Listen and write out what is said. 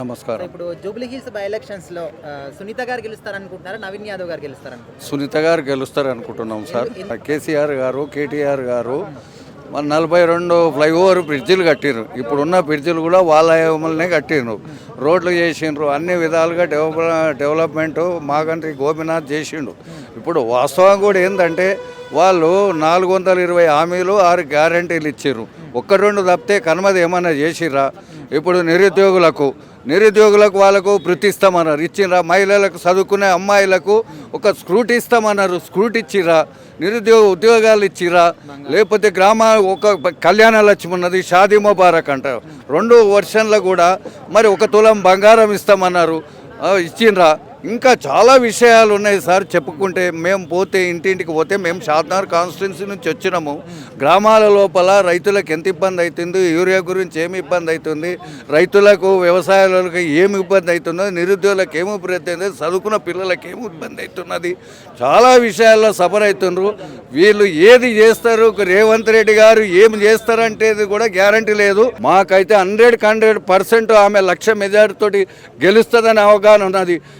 నమస్కారం. ఇప్పుడు Jubilee hills by ఎలక్షన్స్లో సునీత గారు గెలుస్తారనుకుంటున్నారా? నవీన్ యాదవ్ గారు గెలుస్తారనుకుంటున్నారు? సునీత గారు గెలుస్తారు అనుకుంటున్నాం సార్ కేసీఆర్ గారు కేటీఆర్ గారు మన నలభై రెండు ఫ్లైఓవర్ బ్రిడ్జిలు కట్టిరు ఇప్పుడున్న బ్రిడ్జిలు కూడా వాళ్ళ ఏమల్నే కట్టిండ్రు రోడ్లు చేసిండ్రు అన్ని విధాలుగా డెవలప్ డెవలప్మెంట్ మాగంటి గోపినాథ్ చేసిండు. ఇప్పుడు వాస్తవం కూడా ఏంటంటే వాళ్ళు నాలుగు వందల ఇరవై హామీలు ఆరు గ్యారంటీలు ఇచ్చారు ఒక్క రెండు తప్పితే కనుమది ఏమన్నా చేసిర్రా? ఇప్పుడు నిరుద్యోగులకు నిరుద్యోగులకు వాళ్ళకు వృత్తి ఇస్తామన్నారు. ఇచ్చిర్రా? మహిళలకు చదువుకునే అమ్మాయిలకు ఒక స్క్రూటీ ఇస్తామన్నారు. స్క్రూటీ ఇచ్చిర్రా? నిరుద్యోగ ఉద్యోగాలు ఇచ్చిరా లేకపోతే గ్రామ ఒక కళ్యాణ లక్ష్మి ఉన్నది షాదీ ముబారక్ అంటారు. రెండు వర్షన్లో కూడా మరి ఒక తులం బంగారం ఇస్తామన్నారు. ఆ, ఇచ్చిండ్రా ఇంకా చాలా విషయాలు ఉన్నాయి సార్ చెప్పుకుంటే. మేము పోతే ఇంటింటికి పోతే మేము షాద్నార్ కాన్స్టిట్యున్సీ నుంచి వచ్చినాము. గ్రామాల లోపల రైతులకు ఎంత ఇబ్బంది అవుతుంది యూరియా గురించి ఏమి ఇబ్బంది అవుతుంది రైతులకు వ్యవసాయాలకు ఏమి ఇబ్బంది అవుతుందో నిరుద్యోగులకు ఏమి ఇబ్బంది అవుతుంది చదువుకున్న పిల్లలకు ఏమి ఇబ్బంది అవుతున్నది చాలా విషయాల్లో సఫర్ అవుతున్నారు వీళ్ళు ఏది చేస్తారు? రేవంత్ రెడ్డి గారు ఏం చేస్తారంటేది కూడా గ్యారంటీ లేదు. మాకైతే హండ్రెడ్ హండ్రెడ్ పర్సెంట్ ఆమె లక్ష మెజార్టీ తోటి గెలుస్తుందని అవగాహన ఉన్నది.